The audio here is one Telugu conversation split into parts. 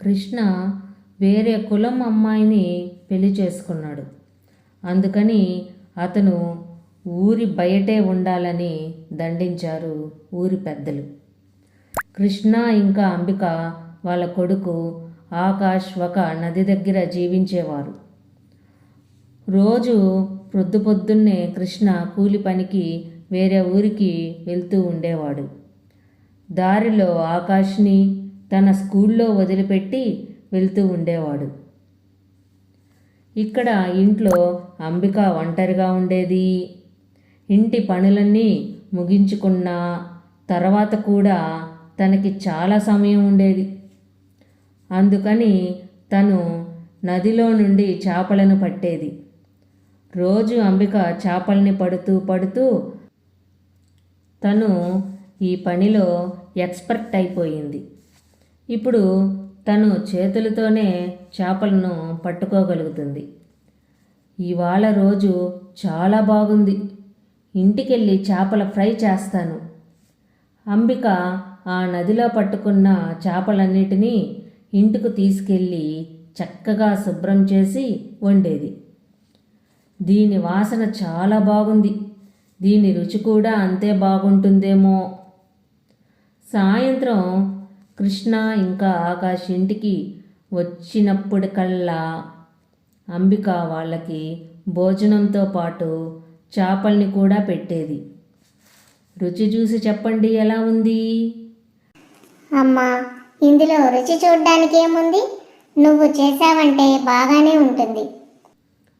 కృష్ణ వేరే కులం అమ్మాయిని పెళ్ళి చేసుకున్నాడు. అందుకని అతను ఊరి బయటే ఉండాలని దండించారు ఊరి పెద్దలు. కృష్ణ ఇంకా అంబిక వాళ్ళ కొడుకు ఆకాష్ ఒక నది దగ్గర జీవించేవారు. రోజు ప్రొద్దు పొద్దున్నే కృష్ణ కూలి పనికి వేరే ఊరికి వెళ్తూ ఉండేవాడు. దారిలో ఆకాష్ని తన స్కూల్లో వదిలిపెట్టి వెళ్తూ ఉండేవాడు. ఇక్కడ ఇంట్లో అంబిక ఒంటరిగా ఉండేది. ఇంటి పనులన్నీ ముగించుకున్న తర్వాత కూడా తనకి చాలా సమయం ఉండేది. అందుకని తను నదిలో నుండి చేపలను పట్టేది. రోజు అంబిక చేపల్ని పడుతూ పడుతూ తను ఈ పనిలో ఎక్స్పర్ట్ అయిపోయింది. ఇప్పుడు తను చేతులతోనే చేపలను పట్టుకోగలుగుతుంది. ఇవాళ రోజు చాలా బాగుంది. ఇంటికెళ్ళి చేపల ఫ్రై చేస్తాను. అంబిక ఆ నదిలో పట్టుకున్న చేపలన్నిటినీ ఇంటికి తీసుకెళ్ళి చక్కగా శుభ్రం చేసి వండేది. దీని వాసన చాలా బాగుంది. దీని రుచి కూడా అంతే బాగుంటుందేమో. సాయంత్రం కృష్ణ ఇంకా ఆకాష్ ఇంటికి వచ్చినప్పటికల్లా అంబిక వాళ్ళకి భోజనంతో పాటు చేపల్ని కూడా పెట్టేది. రుచి చూసి చెప్పండి ఎలా ఉంది? అమ్మా ఇందులో రుచి చూడ్డానికి ఏముంది? నువ్వు చేసావంటే బాగానే ఉంటుంది.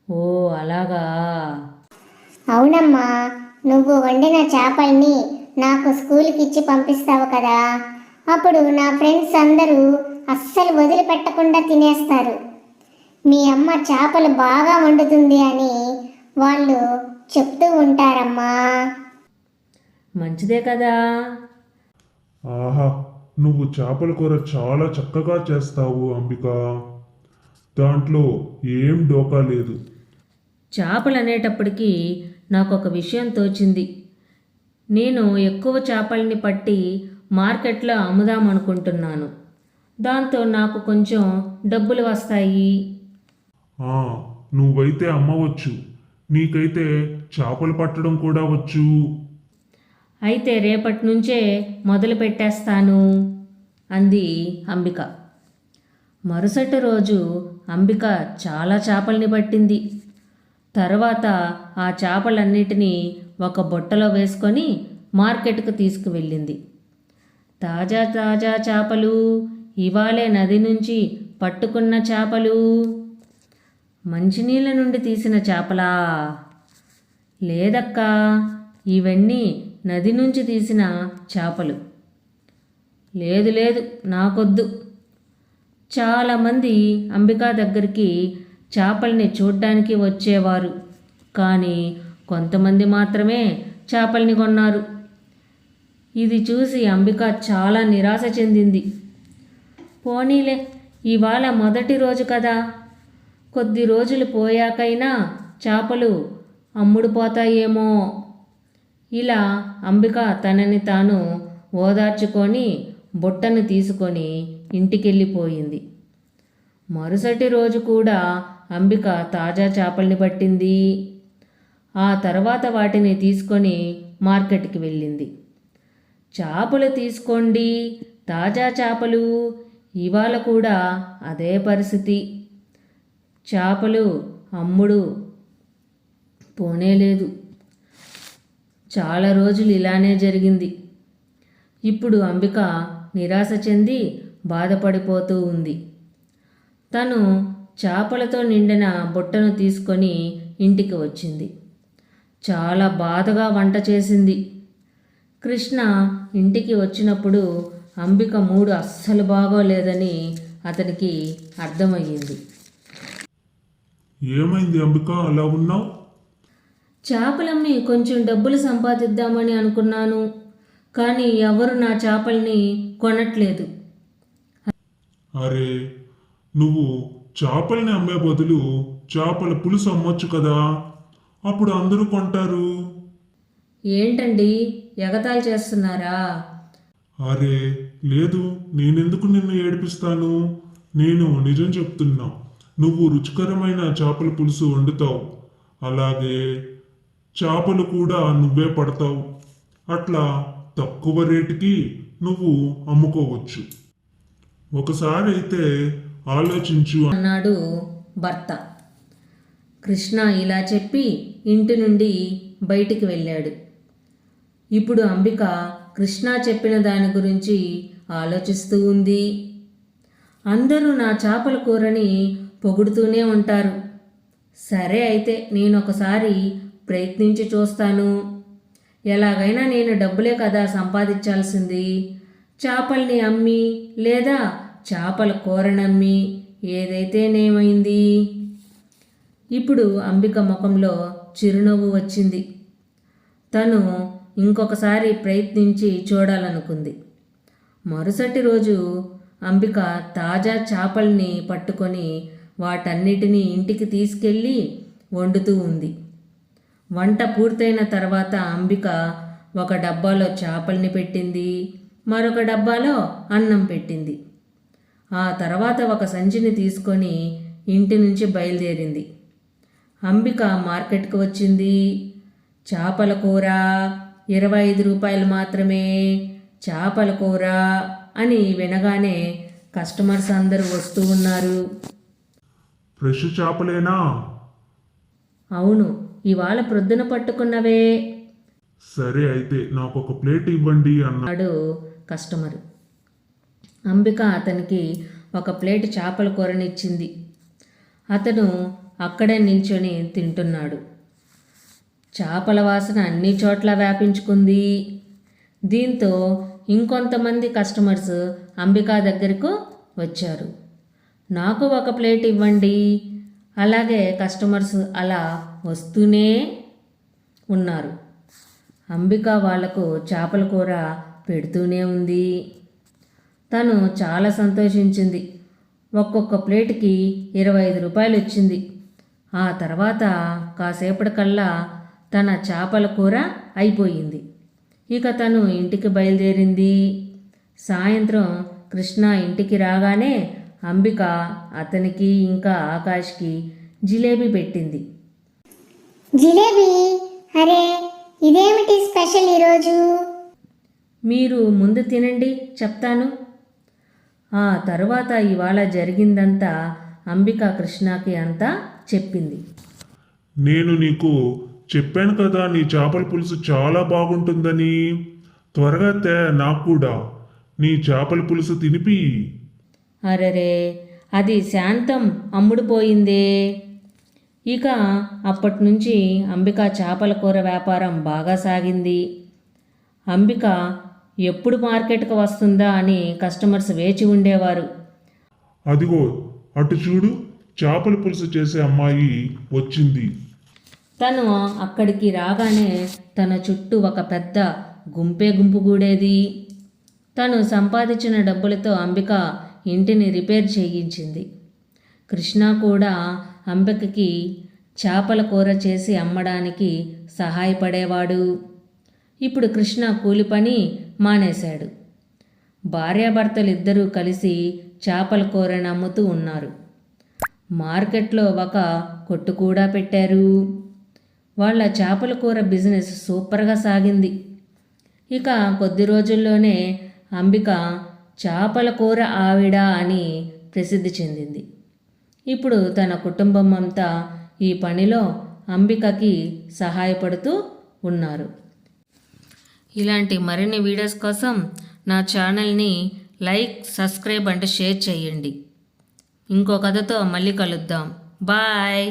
ఓ అలాగా? అవునమ్మా నువ్వు వండిన చేపల్ని నాకు స్కూల్కి ఇచ్చి పంపిస్తావు కదా. అప్పుడు నా ఫ్రెండ్స్ అందరూ అస్సలు వదిలిపెట్టకుండా తినేస్తారు. మీ అమ్మ చేపలు బాగా వండుతుంది అని వాళ్ళు చెప్తూ ఉంటారమ్మా. మంచిదే కదా. ఆహా నువ్వు చేపల కూర చాలా చక్కగా చేస్తావు అంబిక. దాంట్లో ఏం డోకా లేదు. చేపలు అనేటప్పటికీ నాకు ఒక విషయం తోచింది. నేను ఎక్కువ చేపల్ని పట్టి మార్కెట్లో అమ్ముదామనుకుంటున్నాను. దాంతో నాకు కొంచెం డబ్బులు వస్తాయి. నువ్వైతే అమ్మవచ్చు. నీకైతే చేపలు పట్టడం కూడా వచ్చు. అయితే రేపటి నుంచే మొదలు పెట్టేస్తాను అంది అంబిక. మరుసటి రోజు అంబిక చాలా చేపల్ని పట్టింది. తర్వాత ఆ చేపలన్నిటినీ ఒక బుట్టలో వేసుకొని మార్కెట్కు తీసుకువెళ్ళింది. తాజా తాజా చేపలు ఇవాళే నది నుంచి పట్టుకున్న చేపలు. మంచినీళ్ళ నుండి తీసిన చేపలా? లేదక్కా ఇవన్నీ నది నుంచి తీసిన చేపలు. లేదు లేదు నాకొద్దు. చాలామంది అంబికా దగ్గరికి చేపల్ని చూడ్డానికి వచ్చేవారు. కానీ కొంతమంది మాత్రమే చేపల్ని కొన్నారు. ఇది చూసి అంబిక చాలా నిరాశ చెందింది. పోనీలే ఇవాళ మొదటి రోజు కదా. కొద్ది రోజులు పోయాకైనా చేపలు అమ్ముడుపోతాయేమో ఇలా అంబిక తనని తాను ఓదార్చుకొని బుట్టను తీసుకొని ఇంటికెళ్ళిపోయింది. మరుసటి రోజు కూడా అంబిక తాజా చేపల్ని పట్టింది. ఆ తర్వాత వాటిని తీసుకొని మార్కెట్కి వెళ్ళింది. చేపలు తీసుకోండి. తాజా చేపలు. ఇవాళ కూడా అదే పరిస్థితి. చేపలు అమ్ముడు పోనేలేదు. చాలా రోజులు ఇలానే జరిగింది. ఇప్పుడు అంబిక నిరాశ చెంది బాధపడిపోతూ ఉంది. తను చేపలతో నిండిన బుట్టను తీసుకొని ఇంటికి వచ్చింది. చాలా బాధగా వంట చేసింది. కృష్ణ ఇంటికి వచ్చినప్పుడు అంబిక మూడు అస్సలు బాగోలేదని అతనికి అర్థమయ్యింది. ఏమైంది అంబిక? అలా ఉన్నావు? చేపలమ్మి కొంచెం డబ్బులు సంపాదిద్దామని అనుకున్నాను కానీ ఎవరు నా చేపల్ని కొనట్లేదు. అరే నువ్వు చేపల్ని అమ్మే బదులు చేపల పులుసు అమ్మొచ్చు కదా. అప్పుడు అందరూ కొంటారు. ఏంటండి? ఎగతాళి చేస్తున్నారా? అరే లేదు నేనెందుకు నిన్ను ఏడిపిస్తాను? నేను నిజం చెప్తున్నా. నువ్వు రుచికరమైన చేపల పులుసు వండుతావు. అలాగే చేపలు కూడా నువ్వే పడతావు. అట్లా తక్కువ రేటుకి నువ్వు అమ్ముకోవచ్చు. ఒకసారి అయితే ఆలోచించు. అన్నాడు భర్త. కృష్ణ ఇలా చెప్పి ఇంటి నుండి బయటికి వెళ్ళాడు. ఇప్పుడు అంబిక కృష్ణ చెప్పిన దాని గురించి ఆలోచిస్తూ ఉంది. అందరూ నా చేపల కూరని పొగుడుతూనే ఉంటారు. సరే అయితే నేను ఒకసారి ప్రయత్నించి చూస్తాను. ఎలాగైనా నేను డబ్బులే కదా సంపాదించాల్సింది. చేపల్ని అమ్మి లేదా చేపల కూరనమ్మి ఏదైతేనేమైంది ఇప్పుడు అంబిక ముఖంలో చిరునవ్వు వచ్చింది. తను ఇంకొకసారి ప్రయత్నించి చూడాలనుకుంది. మరుసటి రోజు అంబిక తాజా చేపల్ని పట్టుకొని వాటన్నిటినీ ఇంటికి తీసుకెళ్ళి వండుతూ ఉంది. వంట పూర్తయిన తర్వాత అంబిక ఒక డబ్బాలో చేపల్ని పెట్టింది మరొక డబ్బాలో అన్నం పెట్టింది. ఆ తర్వాత ఒక సంచిని తీసుకొని ఇంటి నుంచి బయలుదేరింది. అంబిక మార్కెట్కి వచ్చింది. చేపల కూర ఇరవై ఐదు రూపాయలు మాత్రమే. చేపల కూర అని వినగానే కస్టమర్స్ అందరూ వస్తూ ఉన్నారు. ఫ్రెష్ చేపలేనా? అవును ఇవాళ ప్రొద్దున పట్టుకున్నవే. సరే అయితే నాకు ఒక ప్లేట్ ఇవ్వండి అన్న అన్నాడు కస్టమరు. అంబిక అతనికి ఒక ప్లేట్ చేపల కూరనిచ్చింది. అతను అక్కడే నిల్చొని తింటున్నాడు. చేపల వాసన అన్ని చోట్ల వ్యాపించుకుంది. దీంతో ఇంకొంతమంది కస్టమర్స్ అంబికా దగ్గరకు వచ్చారు. నాకు ఒక ప్లేట్ ఇవ్వండి. అలాగే కస్టమర్స్ అలా వస్తూనే ఉన్నారు. అంబిక వాళ్ళకు చేపల కూర పెడుతూనే ఉంది. తను చాలా సంతోషించింది. ఒక్కొక్క ప్లేట్కి ఇరవై ఐదు రూపాయలు వచ్చింది ఆ తర్వాత కాసేపటికల్లా తన చేపల కూర అయిపోయింది. ఇక తను ఇంటికి బయలుదేరింది. సాయంత్రం కృష్ణ ఇంటికి రాగానే అంబిక అతనికి ఇంకా ఆకాష్కి జిలేబీ పెట్టింది. జిలేబీ? అరే ఇదేమిటి స్పెషల్ ఈరోజు? మీరు ముందు తినండి చెప్తాను. ఆ తరువాత ఇవాళ జరిగిందంతా అంబిక కృష్ణకి అంతా చెప్పింది. నేను నీకు చెప్పాను కదా నీ చేపల పులుసు చాలా బాగుంటుందని. త్వరగా తే నాకు కూడా. నీ చేపల పులుసు తినిపి. అరెరే అది శాంతం అమ్ముడుపోయిందే. ఇక అప్పటి నుంచి అంబిక చేపల కూర వ్యాపారం బాగా సాగింది. అంబిక ఎప్పుడు మార్కెట్కి వస్తుందా అని కస్టమర్స్ వేచి ఉండేవారు. అదిగో అటు చూడు చేపల పులుసు చేసే అమ్మాయి వచ్చింది. తను అక్కడికి రాగానే తన చుట్టూ ఒక పెద్ద గుంపే గుంపు గూడేది. తను సంపాదించిన డబ్బులతో అంబిక ఇంటిని రిపేర్ చేయించింది. కృష్ణ కూడా అంబికకి చేపల కూర చేసి అమ్మడానికి సహాయపడేవాడు. ఇప్పుడు కృష్ణ కూలి పని మానేశాడు. భార్యాభర్తలిద్దరూ కలిసి చేపల కూరని అమ్ముతూ ఉన్నారు. మార్కెట్లో ఒక కొట్టు కూడా పెట్టారు. వాళ్ళ చేపల కూర బిజినెస్ సూపర్గా సాగింది. ఇక కొద్ది రోజుల్లోనే అంబిక చేపల కూర ఆవిడ అని ప్రసిద్ధి చెందింది. ఇప్పుడు తన కుటుంబం అంతా ఈ పనిలో అంబికకి సహాయపడుతూ ఉన్నారు. ఇలాంటి మరిన్ని వీడియోస్ కోసం నా ఛానల్ని లైక్ సబ్స్క్రైబ్ అంటే షేర్ చేయండి. ఇంకో కథతో మళ్ళీ కలుద్దాం. బాయ్!